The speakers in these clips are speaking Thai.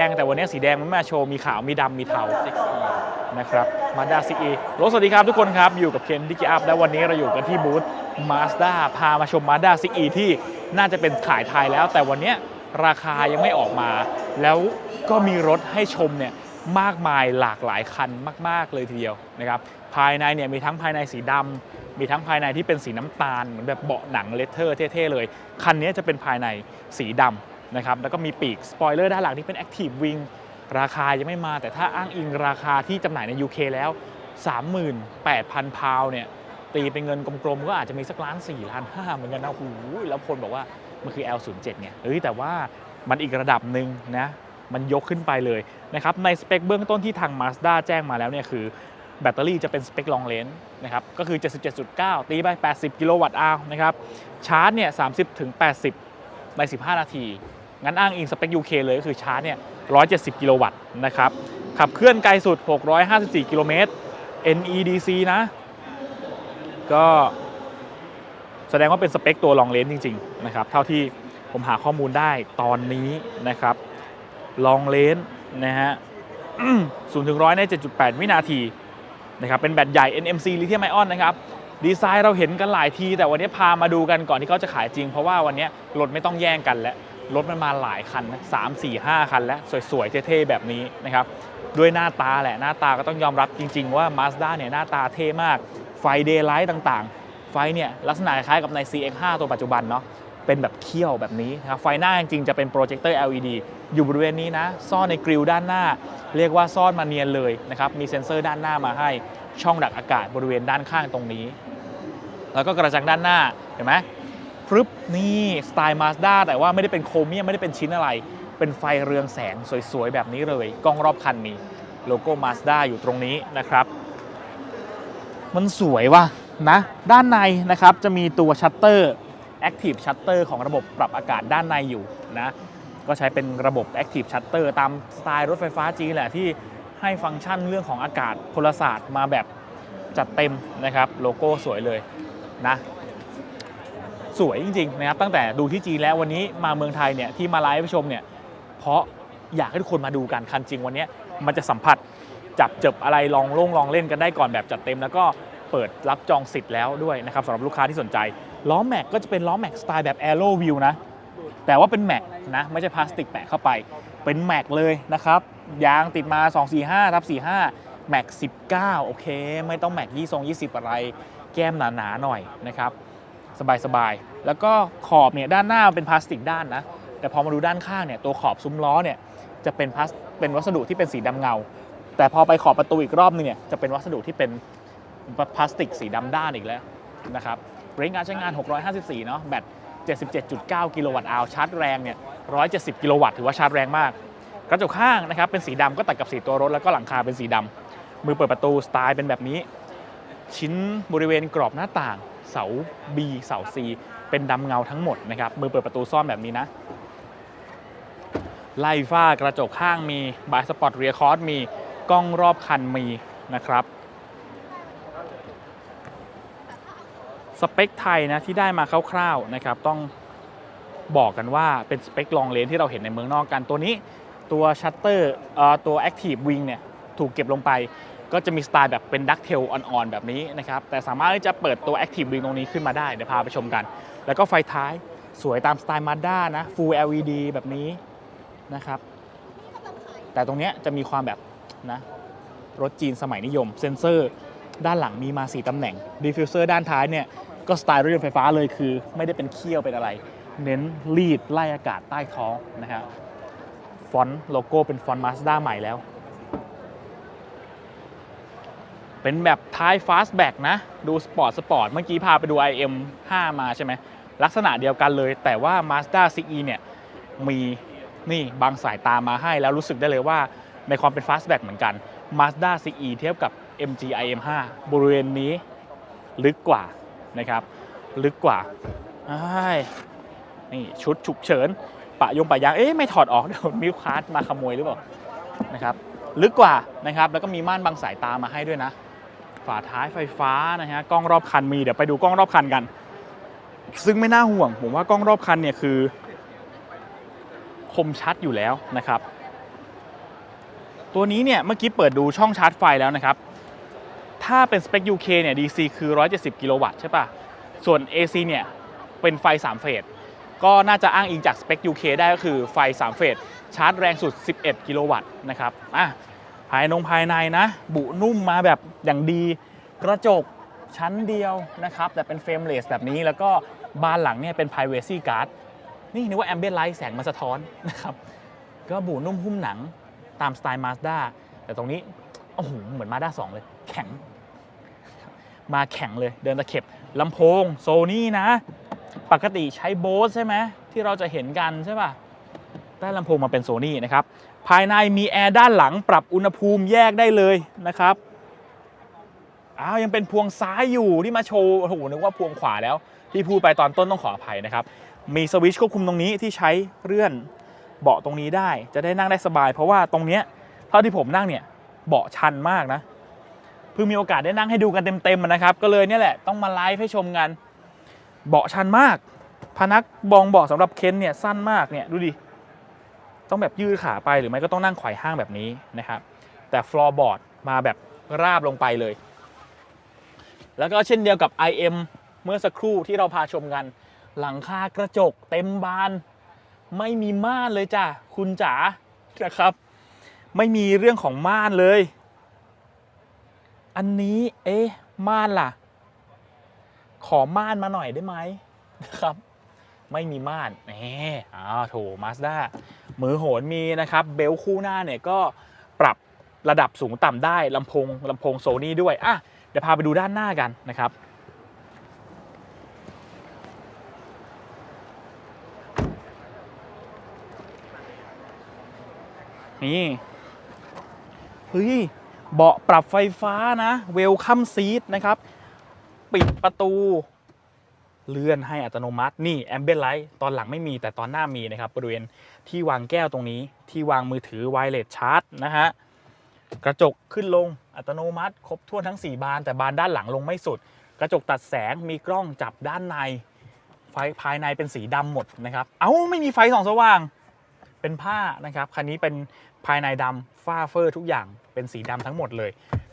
แดงแต่วันนี้สีแดงมันไม่มาโชว์มีขาวมีดำมีเทานะครับมาด้าซีอีรสวัสดีครับทุกคนครับอยู่กับเคนดิกิอัพและวันนี้เราอยู่กันที่บูธมาสด้าพามาชมมาด้าซีอีที่น่าจะเป็นขายไทยแล้ว แต่วันนี้ราคายังไม่ออกมา แล้วก็มีรถให้ชมเนี่ยมากมายหลากหลายคันมาก ๆ เลยทีเดียวนะครับภายในเนี่ยมีทั้งภายในสีดำมีทั้งภายในที่เป็นสีน้ำตาลเหมือนแบบเบาะหนังเลเทอร์เท่ๆเลย คันนี้จะเป็นภายในสีดำ นะครับแล้วก็มีปีกสปอยเลอร์ด้านหลังที่เป็น Active Wing ราคายังไม่มาแต่ถ้าอ้างอิงราคาที่จำหน่ายใน UK แล้ว 38,000 พาวเนี่ยตีเป็นเงินกลมๆ ก็อาจจะมีสักล้าน4ล้าน5เหมือนกันนะโอ้โหแล้วคนบอกว่ามันคือ L07 เนี่ยเฮ้ยแต่ว่ามันอีกระดับหนึ่งนะมันยกขึ้นไปเลยนะครับในสเปคเบื้องต้นที่ทาง Mazda แจ้งมาแล้วเนี่ยคือแบตเตอรี่จะเป็นสเปคลองเลนส์นะครับก็คือ 77.9 ตีไป 80 กิโลวัตต์อาวนะครับชาร์จเนี่ย 30ถึง80 ใน 15 นาที งั้นอ้างอิงสเปค UK เลยก็คือชาร์จเนี่ย 170 กิโลวัตต์นะครับ ขับเคลื่อนไกลสุด 654 กิโลเมตร NEDC นะ ก็แสดงว่าเป็นสเปคตัวลองเลนจริง ๆ นะครับ เท่าที่ผมหาข้อมูลได้ตอนนี้นะครับ ลองเลนนะฮะศูนย์ถึงร้อยใน 7.8 วินาทีนะครับ เป็นแบตใหญ่ NMC ลิเธียมไอออนนะครับ ดีไซน์เราเห็นกันหลายที แต่วันนี้พามาดูกันก่อนที่เขาจะขายจริง เพราะว่าวันนี้รถไม่ต้องแย่งกันแล้ว รถมันมาหลายคันนะสามสี่ห้าคัน แล้วสวยๆ เท่ๆ แบบนี้นะครับ ด้วยหน้าตาแหละหน้าตาก็ต้องยอมรับจริง ๆ ว่า Mazda เนี่ยหน้าตาเท่มาก ไฟเดย์ไลท์ต่างๆ ไฟเนี่ยลักษณะคล้ายกับใน CX5 ตัวปัจจุบันเนาะเป็นแบบเขี้ยวแบบนี้นะครับไฟหน้าจริงๆจะเป็นโปรเจคเตอร์ LED อยู่บริเวณนี้นะ ซ่อนในกริลด้านหน้า เรียกว่าซ่อนมาเนียนเลยนะครับมีเซ็นเซอร์ด้านหน้ามาให้ช่องดักอากาศบริเวณด้านข้างตรงนี้ แล้วก็กระจังด้านหน้าเห็นไหม รึบนี่สไตล์มาสด้าแต่ว่าไม่ได้เป็นโครเมียมไม่ได้เป็นชิ้นอะไร เป็นไฟเรืองแสงสวยๆ แบบนี้เลยกล้องรอบคันมีโลโก้มาสด้าอยู่ตรงนี้นะครับ มันสวยว่ะนะ ด้านในนะครับจะมีตัวชัตเตอร์ Active Shutter ของระบบปรับอากาศด้านในอยู่นะก็ใช้เป็นระบบ Active Shutter ตามสไตล์รถไฟฟ้าจีนแหละที่ให้ฟังก์ชันเรื่องของอากาศพลศาสตร์มาแบบจัดเต็มนะครับ โลโก้สวยเลยนะ สวยจริงๆนะครับตั้งแต่ดูที่จีนแล้ววันนี้มาเมืองไทยเนี่ยที่มาไลฟ์ชมเนี่ยเพราะอยากให้ทุกคนมาดูกันคันจริงวันนี้มันจะสัมผัสจับเจ็บอะไรลองลงลองเล่นกันได้ก่อนแบบจัดเต็ม แล้วก็เปิดรับจองสิทธิ์แล้วด้วยนะครับสำหรับลูกค้าที่สนใจล้อแม็กก็จะเป็นล้อแม็กสไตล์แบบ Aero View นะแต่ว่าเป็นแม็กนะไม่ใช่พลาสติกแปะเข้าไปเป็นแม็กเลยนะครับยางติดมา 245ทับ45แม็ก19โอเค ไม่ต้องแม็กยี่ทรง20 อะไร แก้มหนาๆหน่อยนะครับ สบายๆ แล้วก็ขอบเนี่ยด้านหน้าเป็นพลาสติกด้านนะ แต่พอมาดูด้านข้างเนี่ยตัวขอบซุ้มล้อเนี่ยจะเป็นพลาสเป็นวัสดุที่เป็นสีดำเงา แต่พอไปขอบประตูอีกรอบนึงเนี่ยจะเป็นวัสดุที่เป็นพลาสติกสีดำด้านอีกแล้วนะครับเรงการใช้งาน 654 เนาะแบต 77.9 กิโลวัตต์อาวชาร์จแรงเนี่ย 170 กิโลวัตต์ถือว่าชาร์จแรงมาก กระจกข้างนะครับเป็นสีดำก็ตัดกับสีตัวรถแล้วก็หลังคาเป็นสีดำมือเปิดประตูสไตล์เป็นแบบนี้ ชิ้นบริเวณกรอบหน้าต่าง เสา B เสา C เป็นดำเงาทั้งหมดนะครับมือเปิดประตูซ่อมแบบนี้นะ ไล่ฝ้ากระจกข้างมีบายสปอร์ตเรียคอร์ดมีกล้องรอบคันมีนะครับสเปคไทยนะที่ได้มาคร่าวๆนะครับต้องบอกกันว่าเป็นสเปคลองเลนที่เราเห็นในเมืองนอกกันตัวนี้ ตัวชัตเตอร์ตัว Active Wing เนี่ยถูกเก็บลงไป ก็จะมีสไตล์แบบเป็นดักเทลอ่อนๆ แบบนี้นะครับแต่สามารถที่จะเปิดตัว Active Wing ตรงนี้ขึ้นมาได้ เดี๋ยวพาไปชมกัน แล้วก็ไฟท้ายสวยตามสไตล์ Mazda นะ Full LED แบบนี้นะครับแต่ตรงนี้จะมีความแบบนะรถจีนสมัยนิยม เซนเซอร์ด้านหลังมีมา 4ตำแหน่งดีฟิวเซอร์ด้านท้ายเนี่ยก็สไตล์รถยนต์ไฟฟ้าเลยคือ ไม่ได้เป็นเคี่ยวเป็นอะไร เน้นรีดไล่อากาศใต้ท้องนะครับฟอนต์โลโก้เป็นฟอนต์มาสด้าใหม่แล้ว เป็นแบบท้ายฟาสต์แบ็กนะ ดูสปอร์ตสปอร์ต เมื่อกี้พาไปดู IM 5 มาใช่ไหม ลักษณะเดียวกันเลย แต่ว่า Mazda CE เนี่ยมีนี่บางสายตามาให้แล้วรู้สึกได้เลยว่าในความเป็นฟาสต์แบ็กเหมือนกัน Mazda CE เทียบกับ MG IM5 บริเวณนี้ลึกกว่านะครับ ลึกกว่าอ้นี่ชุดฉุกเฉิน ปะยงปะยาง เอ๊ะไม่ถอดออกเดี๋ยวมิวคาร์ดมาขโมยหรือเปล่านะครับ ลึกกว่านะครับ แล้วก็มีม่านบังสายตามาให้ด้วยนะ ฝาท้ายไฟฟ้านะฮะกล้องรอบคันมีเดี๋ยวไปดูกล้องรอบคันกัน ซึ่งไม่น่าห่วง ผมว่ากล้องรอบคันเนี่ยคือ คมชัดอยู่แล้วนะครับ ตัวนี้เนี่ยเมื่อกี้เปิดดูช่องชาร์จไฟแล้วนะครับ ถ้าเป็นสเปค UK เนี่ย DC คือ 170 กิโลวัตต์ใช่ปะส่วน AC เนี่ยเป็นไฟ 3 เฟสก็น่าจะอ้างอิงจากสเปค UK ได้ก็คือไฟ 3 เฟสชาร์จแรงสุด 11 กิโลวัตต์นะครับอะ ภายนงภายในนะ บุนุ่มมาแบบอย่างดี กระจกชั้นเดียวนะครับ แต่เป็นเฟรมเลสแบบนี้แล้วก็บานหลังเนี่ยเป็น privacy guard นี่นึกว่า ambient light แสงมาสะท้อนนะครับ ก็บุนุ่มหุ้มหนังตามสไตล์ Mazda แต่ตรงนี้โอ้โหเหมือน Mazda 2เลย แข็ง มาแข็งเลยเดินตะเข็บลำโพงโซนี่นะ ปกติใช้โบสใช่ไหมที่เราจะเห็นกันใช่ป่ะได้ลำโพงมาเป็นโซนี่นะครับ ภายในมีแอร์ด้านหลังปรับอุณหภูมิแยกได้เลยนะครับอ้าวยังเป็นพวงซ้ายอยู่ที่มาโชว์โอ้โหนึกว่าพวงขวาแล้ว ที่พูดไปตอนต้นต้องขออภัยนะครับ มีสวิตช์ควบคุมตรงนี้ที่ใช้เลื่อนเบาะตรงนี้ได้ จะได้นั่งได้สบาย เพราะว่าตรงเนี้ยเท่าที่ผมนั่งเนี่ยเบาะชันมากนะเพิ่งมีโอกาสได้นั่งให้ดูกันเต็มๆนะครับ ก็เลยเนี่ยแหละต้องมาไลฟ์ให้ชมกัน เบาะชันมาก พนักบองเบาะสำหรับเคนเนี่ยสั้นมากเนี่ยดูดิ ต้องแบบยืดขาไปหรือไม่ก็ต้องนั่งไขว่ห้างแบบนี้นะครับแต่ฟลอร์บอร์ดมาแบบราบลงไปเลย แล้วก็เช่นเดียวกับ IM เมื่อสักครู่ที่เราพาชมกัน หลังคากระจกเต็มบาน ไม่มีม่านเลยจ้ะคุณจ๋านะครับ ไม่มีเรื่องของม่านเลย อันนี้เอ๊ะม่านล่ะ ขอม่านมาหน่อยได้ไหมนะครับ ไม่มีม่านแหมอ้าวโถมาสด้ามือโหนมีนะครับ เบลคู่หน้าเนี่ยก็ปรับระดับสูงต่ำได้ลำโพงลำโพงโซนี่ด้วยอะเดี๋ยวพาไปดูด้านหน้ากันนะครับนี่เฮ้ยเบาะปรับไฟฟ้านะ เวลคัมซีทนะครับ ปิดประตู เลื่อนให้อัตโนมัติ นี่แอมเบ l ไลท์ตอนหลังไม่มีแต่ตอนหน้ามีนะครับบริเวณที่วางแก้วตรงนี้ ที่วางมือถือไวเลสชาร์จนะฮะกระจกขึ้นลงอัตโนมัติ ครบถ้วนทั้ง 4 บาน แต่บานด้านหลังลงไม่สุด กระจกตัดแสงมีกล้องจับด้านใน ไฟภายในเป็นสีดำหมดนะครับ เอ้าไม่มีไฟส่องสว่าง เป็นผ้านะครับคันนี้เป็นภายในดำฝ้าเฟอร์ทุกอย่างเป็นสีดำทั้งหมดเลย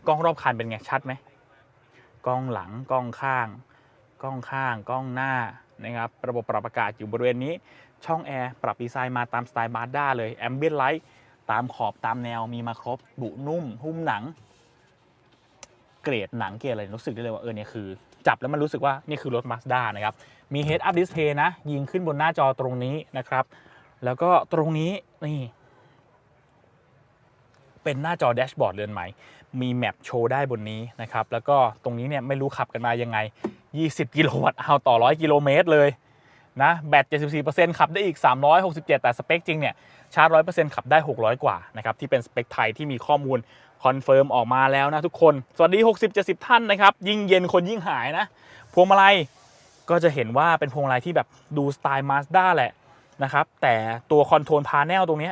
กล้องรอบคันเป็นไงชัดไหมกล้องหลังกล้องข้าง กล้องข้างกล้องหน้านะครับระบบปรับอากาศอยู่บริเวณนี้ ช่องแอร์ปรับดีไซน์มาตามสไตล์มาด้าเลยแอมเบียนไลท์ตามขอบตามแนวมีมาครบบุนุ่ม หุ้มหนัง เกรดหนังเกรดอะไรรู้สึกได้เลยว่าเออเนี่ยคือ จับแล้วมันรู้สึกว่านี่คือรถ Mazda นะครับ มี Head Up Display นะ ยิงขึ้นบนหน้าจอตรงนี้นะครับ แล้วก็ตรงนี้นี่เป็นหน้าจอแดชบอร์ดเรือนใหม่ มีแมปโชว์ได้บนนี้นะครับ แล้วก็ตรงนี้เนี่ยไม่รู้ขับกันมายังไง 20 กิโลวัตต์เอาต่อ 100 กิโลเมตรเลยนะแบต 74%ขับได้อีก 367 แต่สเปคจริงเนี่ยชาร์จ 100%ขับได้ 600 กว่านะครับที่เป็นสเปคไทยที่มีข้อมูลคอนเฟิร์มออกมาแล้วนะทุกคน สวัสดี 60-70 ท่านนะครับ ยิ่งเย็นคนยิ่งหายนะ พวงมาลัยก็จะเห็นว่าเป็นพวงมาลัยที่แบบดูสไตล์ Mazda แหละนะครับ แต่ตัวคอนโทรลพาแนลตรงนี้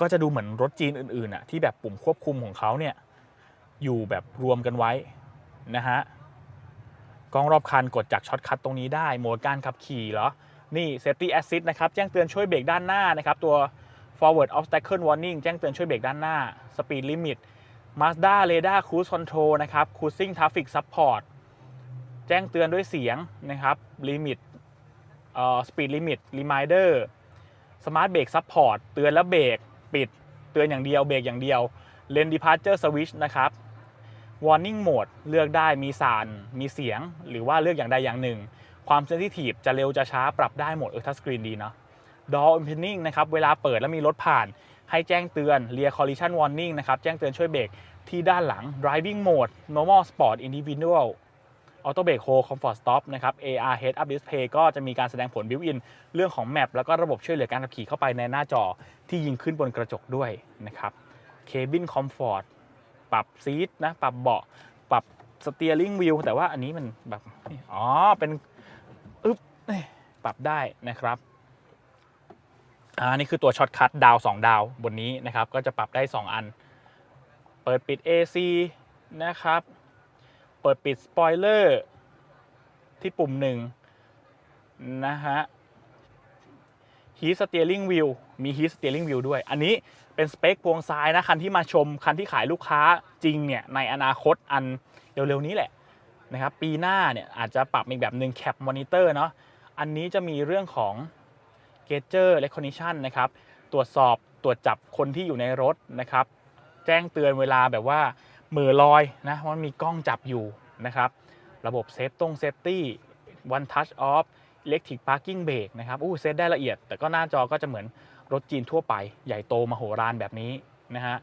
ก็จะดูเหมือนรถจีนอื่นๆอะที่แบบปุ่มควบคุมของเขาเนี่ยอยู่แบบรวมกันไว้นะฮะ กล้องรอบคันกดจากช็อตคัทตรงนี้ได้โหมดการขับขี่เหรอ นี่ Safety Assist นะครับ แจ้งเตือนช่วยเบรกด้านหน้านะครับ ตัว Forward Obstacle Warning แจ้งเตือนช่วยเบรกด้านหน้า Speed Limit Mazda Radar Cruise Control นะครับ Cruising Traffic Support แจ้งเตือนด้วยเสียงนะครับ Limit เอ่อ Speed Limit Reminder Smart Brake Support เตือนแล้วเบรกปิด เตือนอย่างเดียวเบรกอย่างเดียว Lane Departure Switch นะครับ Warning Mode เลือกได้มีสารมีเสียง หรือว่าเลือกอย่างใดอย่างหนึ่ง ความเซนซิทีฟจะเร็วจะช้าปรับได้หมดเออทัชสกรีนดีเนาะ Door Opening นะครับเวลาเปิดแล้วมีรถผ่าน ให้แจ้งเตือน Rear Collision Warning นะครับแจ้งเตือนช่วยเบรกที่ด้านหลัง Driving Mode Normal Sport Individual Auto Brake Hold Comfort Stop นะครับ AR Head Up Display ก็จะมีการแสดงผล built-in เรื่องของแมปแล้วก็ระบบช่วยเหลือการขับขี่เข้าไปในหน้าจอที่ยิงขึ้นบนกระจกด้วยนะครับ Cabin Comfort ปรับซีทนะปรับเบาะปรับ Steering Wheel แต่ว่าอันนี้มันแบบอ๋อเป็นอึ๊บปรับได้นะครับอ่านี่คือตัวช็อตคัทดาว2ดาวบนนี้นะครับ ก็จะปรับได้ 2 อัน เปิดปิด AC นะครับ เปิดปิดสปอยเลอร์ที่ปุ่มหนึ่งนะฮะฮีสเตียริงวิว มี Heat Steering Wheel ด้วย อันนี้เป็นสเปคพวงซ้ายนะ คันที่มาชม คันที่ขายลูกค้าจริงเนี่ย ในอนาคตอันเร็วๆนี้แหละนะครับ ปีหน้าเนี่ยอาจจะปรับอีกแบบหนึ่ง Cap Monitor เนาะ อันนี้จะมีเรื่องของ g a g e r Recognition นะครับ ตรวจสอบตรวจจับคนที่อยู่ในรถนะครับ แจ้งเตือนเวลาแบบว่ามือลอยนะว่ามีกล้องจับอยู่นะครับ ระบบเซฟตรงเซฟตี้ one touch off electric parking brake นะครับ อู้เซตได้ละเอียด แต่ก็หน้าจอก็จะเหมือน รถจีนทั่วไปใหญ่โตมโหฬารแบบนี้นะฮะ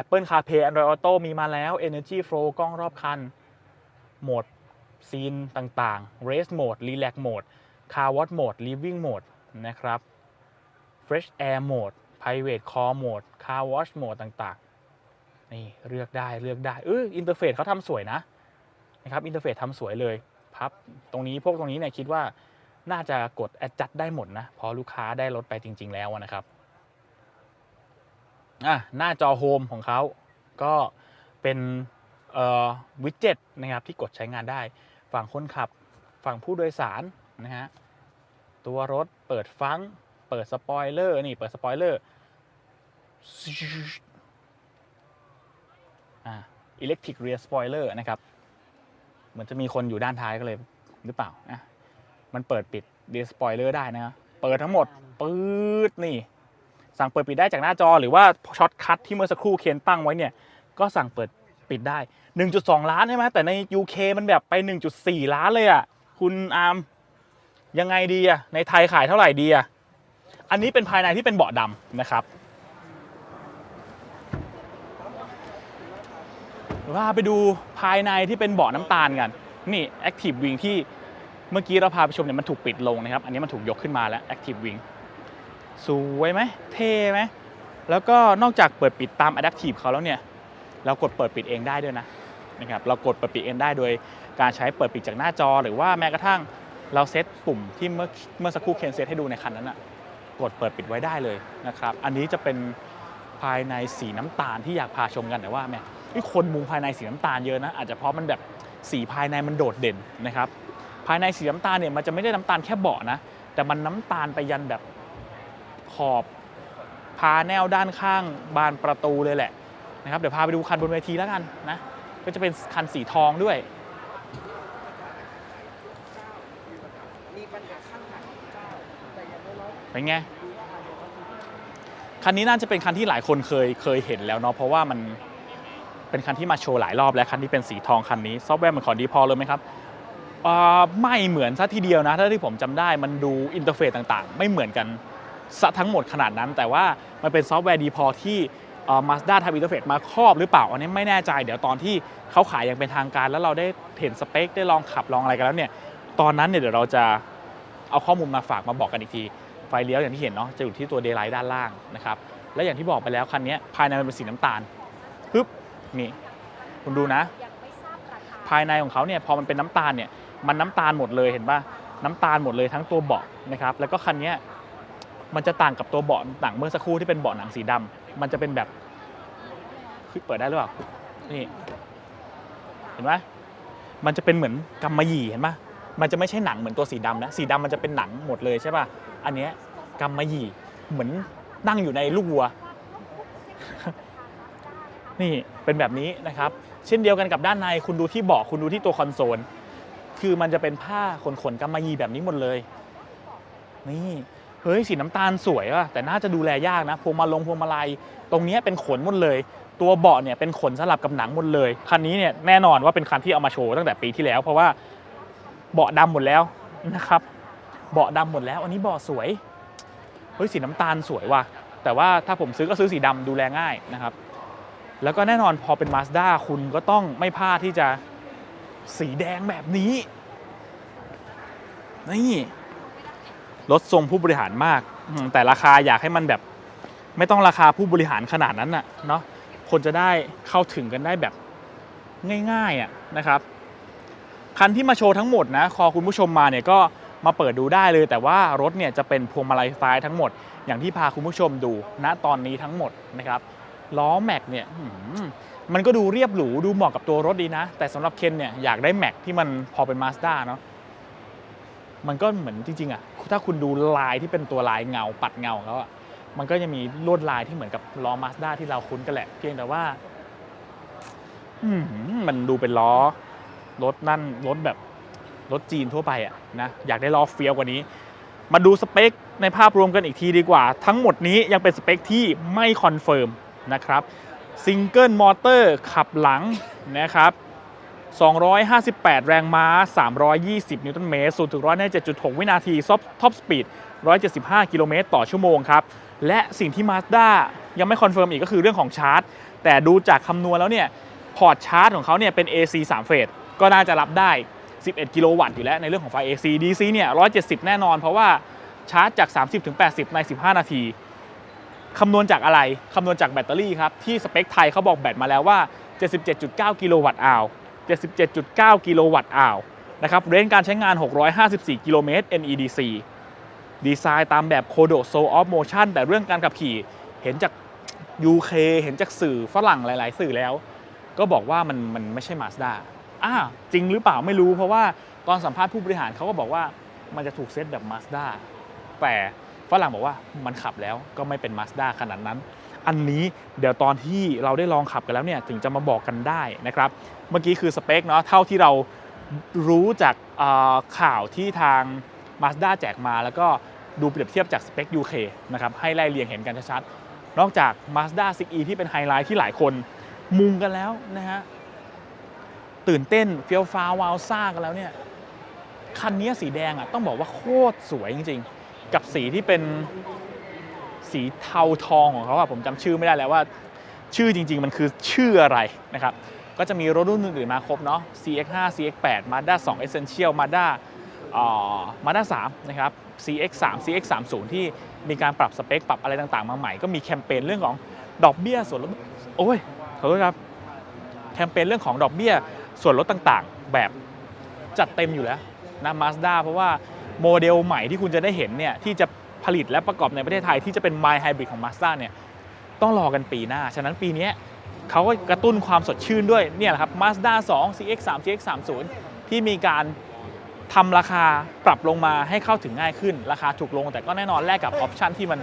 Apple CarPlay Android Auto มีมาแล้ว Energy Flow กล้องรอบคัน โหมดซีนต่างๆ Race Mode Relax Mode Car Watch Mode Living Mode นะครับ Fresh Air Mode Private Call Mode Car Watch Mode ต่างๆ นี่เลือกได้เลือกได้เอออินเทอร์เฟซเขาทำสวยนะนะครับอินเทอร์เฟซทำสวยเลยพับตรงนี้พวกตรงนี้เนี่ยคิดว่า น่าจะกด adjust ได้หมดนะเพอลูกค้าได้รถไปจริง ๆ แล้วนะครับอะหน้าจอโฮมของเขาก็เป็นวิดเจ็ตนะครับที่กดใช้งานได้ ฝั่งคนขับฝั่งผู้โดยสารนะฮะตัวรถเปิดฟัง เปิดสปอยเลอร์นี่เปิดสปอยเลอร์อิเล็กทริกเรียสปอยเลอร์นะครับ เหมือนจะมีคนอยู่ด้านท้ายก็เลยหรือเปล่านะ มันเปิดปิดเรียสปอยเลอร์ได้นะเปิดทั้งหมดปื๊ดนี่ สั่งเปิดปิดได้จากหน้าจอหรือว่าช็อตคัทที่เมื่อสักครู่เคนตั้งไว้เนี่ย ก็สั่งเปิดปิดได้ 1.2 ล้านใช่ไหมแต่ใน UK มันแบบไป 1.4 ล้านเลยอะ คุณอาร์มยังไงดีอะ ในไทยขายเท่าไหร่ดีอะ อันนี้เป็นภายในที่เป็นเบาะดำนะครับว่าไปดูภายในที่เป็นเบาะน้ำตาลกัน นี่ Active Wing ที่ เมื่อกี้เราพาไปชมเนี่ยมันถูกปิดลงนะครับ อันนี้มันถูกยกขึ้นมาแล้ว Active Wing สวยไหมเท่ไหมแล้วก็นอกจากเปิดปิดตาม Adaptive เขาแล้วเนี่ย เรากดเปิดปิดเองได้ด้วยนะนะครับ เรากดเปิดปิดเองได้โดยการใช้เปิดปิดจากหน้าจอ หรือว่าแม้กระทั่งเราเซตปุ่มที่เมื่อเมื่อสักครู่เคนเซตให้ดูในคันนั้นอะกดเปิดปิดไว้ได้เลยนะครับ อันนี้จะเป็นภายในสีน้ำตาลที่อยากพาชมกันแต่ว่าแม่ที่คนมุงภายในสีน้ำตาลเยอะนะอาจจะเพราะมันแบบสีภายในมันโดดเด่นนะครับ ภายในสีน้ำตาลเนี่ยมันจะไม่ได้น้ำตาลแค่เบาะนะ แต่มันน้ำตาลไปยันแบบขอบพาแนวด้านข้างบานประตูเลยแหละนะครับเดี๋ยวพาไปดูคันบนเวทีแล้วกันนะก็จะเป็นคันสีทองด้วยเป็นไงคันนี้น่าจะเป็นคันที่หลายคนเคยเคยเห็นแล้วเนาะเพราะว่ามันเป็นคันที่มาโชว์หลายรอบแล้วคันที่เป็นสีทองคันนี้ซอฟต์แวร์เหมือนของดีพอเลยไหมครับ ไม่เหมือนซะทีเดียวนะถ้าที่ผมจำได้มันดูอินเทอร์เฟซต่างๆ ไม่เหมือนกันซะทั้งหมดขนาดนั้น แต่ว่ามันเป็นซอฟต์แวร์ดีพอที่มาสด้าทำอินเทอร์เฟซมาครอบหรือเปล่า อันนี้ไม่แน่ใจ เดี๋ยวตอนที่เขาขายอย่างเป็นทางการ แล้วเราได้เห็นสเปค ได้ลองขับลองอะไรกันแล้วเนี่ย ตอนนั้นเนี่ยเดี๋ยวเราจะเอาข้อมูลมาฝากมาบอกกันอีกที ไฟเลี้ยวอย่างที่เห็นเนาะจะอยู่ที่ตัวเดย์ไลท์ด้านล่างนะครับ และอย่างที่บอกไปแล้วคันนี้ภายในมันเป็นสีน้ำตาลปึ๊บนี่คุณดูนะ ภายในของเขาเนี่ยพอมันเป็นน้ำตาลเนี่ย มันน้ำตาลหมดเลยเห็นป่ะน้ำตาลหมดเลยทั้งตัวเบาะนะครับแล้วก็คันนี้มันจะต่างกับตัวเบาะต่างเมื่อสักครู่ที่เป็นเบาะหนังสีดำมันจะเป็นแบบคือเปิดได้หรือเปล่านี่เห็นไหมมันจะเป็นเหมือนกำมะหยี่เห็นป่ะมันจะไม่ใช่หนังเหมือนตัวสีดำนะสีดำมันจะเป็นหนังหมดเลยใช่ป่ะอันนี้กำมะหยี่เหมือนนั่งอยู่ในลูกวัว นี่เป็นแบบนี้นะครับ เช่นเดียวกันกับด้านในคุณดูที่เบาะคุณดูที่ตัวคอนโซล คือมันจะเป็นผ้าขนขนๆกำมะหยี่แบบนี้หมดเลย นี่เฮ้ยสีน้ำตาลสวยอะแต่น่าจะดูแลยากนะพวงมาลงพวงมาลัยตรงนี้เป็นขนหมดเลย ตัวเบาะเนี่ยเป็นขนสลับกับหนังหมดเลยคันนี้เนี่ยแน่นอนว่าเป็นคันที่เอามาโชว์ตั้งแต่ปีที่แล้ว เพราะว่าเบาะดำหมดแล้วนะครับ เบาะดำหมดแล้ว อันนี้เบาะสวยเฮ้ยสีน้ำตาลสวยว่ะแต่ว่าถ้าผมซื้อก็ซื้อสีดำดูแลง่ายนะครับ แล้วก็แน่นอนพอเป็น Mazda คุณก็ต้องไม่พลาดที่จะ สีแดงแบบนี้ นี่รถทรงผู้บริหารมาก แต่ราคาอยากให้มันแบบ ไม่ต้องราคาผู้บริหารขนาดนั้นน่ะเนาะคนจะได้เข้าถึงกันได้แบบง่ายๆอะนะครับ คันที่มาโชว์ทั้งหมดนะคอคุณผู้ชมมาเนี่ยก็มาเปิดดูได้เลย แต่ว่ารถเนี่ยจะเป็นพวงมาลัยซ้ายทั้งหมด อย่างที่พาคุณผู้ชมดูณตอนนี้ทั้งหมดนะครับล้อแม็กเนี่ย มันก็ดูเรียบหรูดูเหมาะกับตัวรถดีนะ แต่สำหรับเคนเนี่ยอยากได้แม็กที่มันพอเป็นมาสด้าเนาะมันก็เหมือนจริงๆอะถ้าคุณดูลายที่เป็นตัวลายเงาปัดเงาของเขาอะมันก็จะมีลวดลายที่เหมือนกับล้อมาสด้าที่เราคุ้นกันแหละ เพียงแต่ว่าอืมันดูเป็นล้อรถนั่นรถแบบรถจีนทั่วไปอะนะอยากได้ล้อเฟี้ยวกว่านี้ มาดูสเปคในภาพรวมกันอีกทีดีกว่า ทั้งหมดนี้ยังเป็นสเปคที่ไม่คอนเฟิร์มนะครับ ซิงเกิลมอเตอร์ขับหลังนะครับ 258 แรงม้า 320 นิวตันเมตร0ถึง100ใน7.6 วินาทีซอฟท็อปสปีด 175 กิโลเมตรต่อชั่วโมงครับ และสิ่งที่ Mazda ยังไม่คอนเฟิร์มอีกก็คือเรื่องของชาร์จ แต่ดูจากคำนวณแล้วเนี่ย พอร์ตชาร์จของเขาเนี่ยเป็น AC 3 เฟสก็น่าจะรับได้ 11 กิโลวัตต์อยู่แล้วในเรื่องของไฟ AC DC เนี่ย 170 แน่นอน เพราะว่าชาร์จจาก 30 ถึง 80 ใน 15 นาที คำนวณจากอะไร คำนวณจากแบตเตอรี่ครับ ที่สเปคไทยเขาบอกแบตมาแล้วว่า 77.9 กิโลวัตต์อาว77.9 กิโลวัตต์อาวนะครับเรนจ์การใช้งาน 654 กิโลเมตร NEDC ดีไซน์ตามแบบโคโดโซออฟโมชันแต่เรื่องการขับขี่เห็นจาก UK เห็นจากสื่อฝรั่งหลาย ๆ สื่อแล้ว ก็บอกว่ามันมันไม่ใช่ Mazda อ่าจริงหรือเปล่าไม่รู้เพราะว่าตอนสัมภาษณ์ผู้บริหารเขาก็บอกว่ามันจะถูกเซตแบบ Mazda แต่ ฝรั่งบอกว่ามันขับแล้วก็ไม่เป็น Mazda ขนาดนั้น อันนี้เดี๋ยวตอนที่เราได้ลองขับกันแล้วเนี่ยถึงจะมาบอกกันได้นะครับ เมื่อกี้คือสเปคเนาะเท่าที่เรารู้จากข่าวที่ทาง Mazda แจกมาแล้วก็ดูเปรียบเทียบจากสเปค UK นะครับให้ไล่เรียงเห็นกันชัดๆนอกจาก Mazda 6e ที่เป็นไฮไลท์ที่หลายคนมุงกันแล้วนะฮะตื่นเต้นเฟี้ยวฟ้าวาวซ่ากันแล้วเนี่ยคันนี้สีแดงอะต้องบอกว่าโคตรสวยจริงๆ กับสีที่เป็นสีเทาทองของเขาอะผมจำชื่อไม่ได้แล้วว่า ชื่อจริง ๆ มันคือชื่ออะไรนะครับ ก็จะมีรถรุ่นอื่นๆมาครบเนาะ CX5 CX8 Mazda 2 Essential Mazda อ่า Mazda 3นะครับ CX3 CX30 ที่มีการปรับสเปค ปรับอะไรต่างๆ มาใหม่ ก็มีแคมเปญเรื่องของดอกเบี้ยส่วนลด โอ้ย ขอโทษครับ แคมเปญเรื่องของดอกเบี้ยส่วนลดต่างๆ แบบจัดเต็มอยู่แล้วนะ Mazda เพราะว่า โมเดลใหม่ที่คุณจะได้เห็นเนี่ยที่จะผลิตและประกอบในประเทศไทยที่จะเป็น My Hybrid ของ Mazda เนี่ยต้องรอกันปีหน้า ฉะนั้นปีนี้เขาก็กระตุ้นความสดชื่นด้วยเนี่ยแหละครับ Mazda 2 CX3 CX30 ที่มีการทำราคาปรับลงมาให้เข้าถึงง่ายขึ้น ราคาถูกลงแต่ก็แน่นอนแลกกับออปชันที่มัน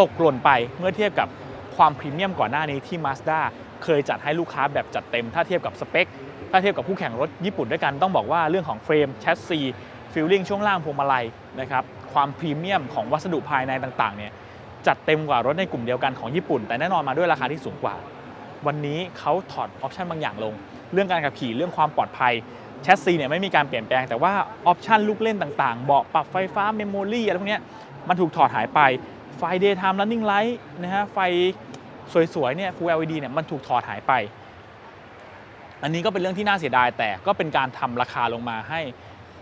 ตกหล่นไปเมื่อเทียบกับความพรีเมียมก่อนหน้านี้ที่ Mazda เคยจัดให้ลูกค้าแบบจัดเต็ม ถ้าเทียบกับสเปค ถ้าเทียบกับคู่แข่งรถญี่ปุ่นด้วยกันต้องบอกว่าเรื่องของเฟรมแชสซี ฟิลลิ่งช่วงล่างพวงมาลัยนะครับความพรีเมียมของวัสดุภายในต่างๆเนี่ยจัดเต็มกว่ารถในกลุ่มเดียวกันของญี่ปุ่น แต่แน่นอนมาด้วยราคาที่สูงกว่า วันนี้เขาถอดออปชันบางอย่างลง เรื่องการขับขี่เรื่องความปลอดภัยแชสซีเนี่ยไม่มีการเปลี่ยนแปลงแต่ว่าออปชันลูกเล่นต่างๆ เบาะปรับไฟฟ้าเมมโมรี่อะไรพวกเนี้ยมันถูกถอดหายไปไฟ daytime running light นะฮะไฟสวยๆเนี่ย full LED เนี่ยมันถูกถอดหายไป อันนี้ก็เป็นเรื่องที่น่าเสียดายแต่ก็เป็นการทำราคาลงมาให้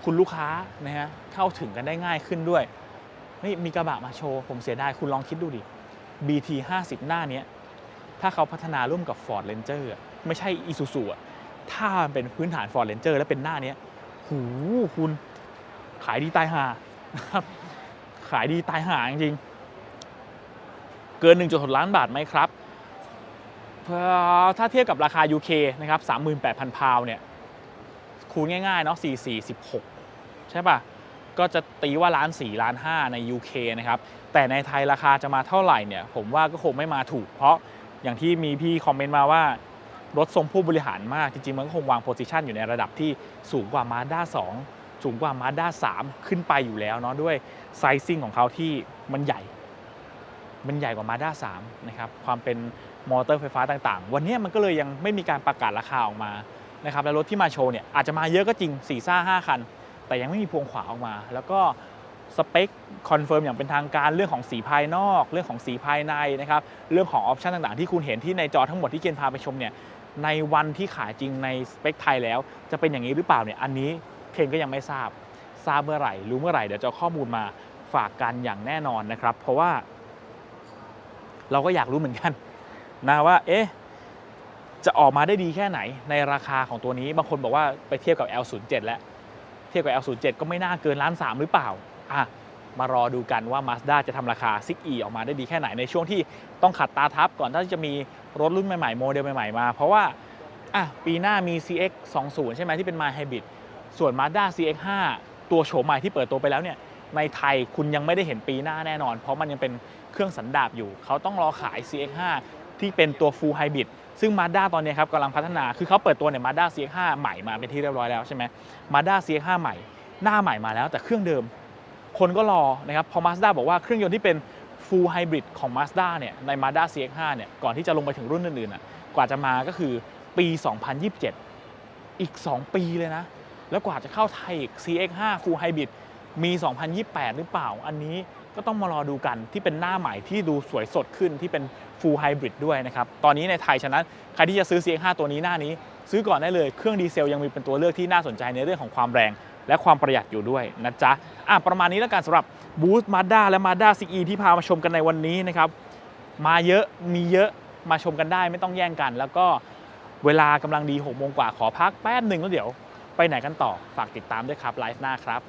คุณลูกค้านะฮะเข้าถึงกันได้ง่ายขึ้นด้วยเฮ้ยมีกระบะมาโชว์ ผมเสียดายคุณลองคิดดูดิ BT 50หน้าเนี้ยถ้าเขาพัฒนาร่วมกับ Ford Ranger อะไม่ใช่ Isuzu อะถ้าเป็นพื้นฐาน Ford Ranger แล้วเป็นหน้าเนี้ยหูคุณขายดีตายหาครับขายดีตายหาจริงเกิน 1.6 ล้านบาทไหมครับ ถ้าเทียบกับราคา UK นะครับ 38,000 พาวเนี่ย คูณง่ายๆ เนาะ44 16 ใช่ป่ะ ก็จะตีว่าล้าน4ล้าน5ใน UK นะครับ แต่ในไทยราคาจะมาเท่าไหร่เนี่ย ผมว่าก็คงไม่มาถูก เพราะอย่างที่มีพี่คอมเมนต์มาว่ารถทรงผู้บริหารมาก จริงๆ มันก็คงวางโพซิชันอยู่ในระดับที่สูงกว่า Mazda 2 สูงกว่า Mazda 3 ขึ้นไปอยู่แล้วเนาะด้วยไซซิ่งของเขาที่มันใหญ่ มันใหญ่กว่า Mazda 3 นะครับ ความเป็นมอเตอร์ไฟฟ้าต่างๆ วันนี้มันก็เลยยังไม่มีการประกาศราคาออกมานะครับแล้วรถที่มาโชว์เนี่ยอาจจะมาเยอะก็จริง4ซ่า5คัน แต่ยังไม่มีพวงขวาออกมา แล้วก็สเปคคอนเฟิร์มอย่างเป็นทางการเรื่องของสีภายนอก เรื่องของสีภายในนะครับเรื่องของออปชันต่างๆ ที่คุณเห็นที่ในจอทั้งหมดที่เกณฑ์พาไปชมเนี่ยในวันที่ขายจริงในสเปคไทยแล้ว จะเป็นอย่างนี้หรือเปล่าเนี่ยอันนี้เคนก็ยังไม่ทราบทราบเมื่อไหร่ รู้เมื่อไหร่เดี๋ยวจะข้อมูลมาฝากกันอย่างแน่นอนนะครับ เพราะว่า เราก็อยากรู้เหมือนกันนะว่า เอ๊ะจะออกมาได้ดีแค่ไหนในราคาของตัวนี้บางคนบอกว่าไปเทียบกับ L07 แล้ว เทียบกับ L07 ก็ไม่น่าเกินล้านสามหรือเปล่าอะมารอดูกันว่า Mazda จะทำราคา 6e ออกมาได้ดีแค่ไหนในช่วงที่ต้องขัดตาทับก่อนที่จะมีรถรุ่นใหม่ๆ โมเดลใหม่ๆ มา เพราะว่าอะปีหน้ามี CX 20ใช่ไหมที่เป็น My Hybrid ส่วน Mazda CX 5ตัวโฉมใหม่ที่เปิดตัวไปแล้วเนี่ยในไทยคุณยังไม่ได้เห็นปีหน้าแน่นอน เพราะมันยังเป็นเครื่องสันดาปอยู่ เขาต้องรอขาย CX5 ที่เป็นตัว Full Hybrid ซึ่ง Mazda ตอนนี้ครับกำลังพัฒนา คือเขาเปิดตัวเนี่ย Mazda CX5 ใหม่มาเป็นที่เรียบร้อยแล้วใช่ไหม Mazda CX5 ใหม่ หน้าใหม่มาแล้วแต่เครื่องเดิม คนก็รอนะครับ พอ Mazda บอกว่าเครื่องยนต์ที่เป็น Full Hybrid ของ Mazda เนี่ย ใน Mazda CX5 เนี่ย ก่อนที่จะลงไปถึงรุ่นอื่นๆอะ กว่าจะมาก็คือปี 2027 อีก 2 ปีเลยนะ แล้วกว่าจะเข้าไทยอีก CX5 Full Hybrid มี 2028 หรือเปล่า อันนี้ ก็ต้องมารอดูกันที่เป็นหน้าใหม่ที่ดูสวยสดขึ้นที่เป็น Full Hybrid ด้วยนะครับ ตอนนี้ในไทยฉะนั้นใครที่จะซื้อ CX5 ตัวนี้หน้านี้ ซื้อก่อนได้เลย เครื่องดีเซลยังมีเป็นตัวเลือกที่น่าสนใจในเรื่องของความแรง และความประหยัดอยู่ด้วยนะจ๊ะอะประมาณนี้แล้วกันสำหรับ Boost Mazda และ Mazda CE ที่พามาชมกันในวันนี้นะครับมาเยอะมีเยอะมาชมกันได้ไม่ต้องแย่งกัน แล้วก็เวลากำลังดี6โมงกว่าขอพักแป๊บหนึ่งแล้วเดี๋ยว ไปไหนกันต่อฝากติดตามด้วยครับไลฟ์หน้าครับ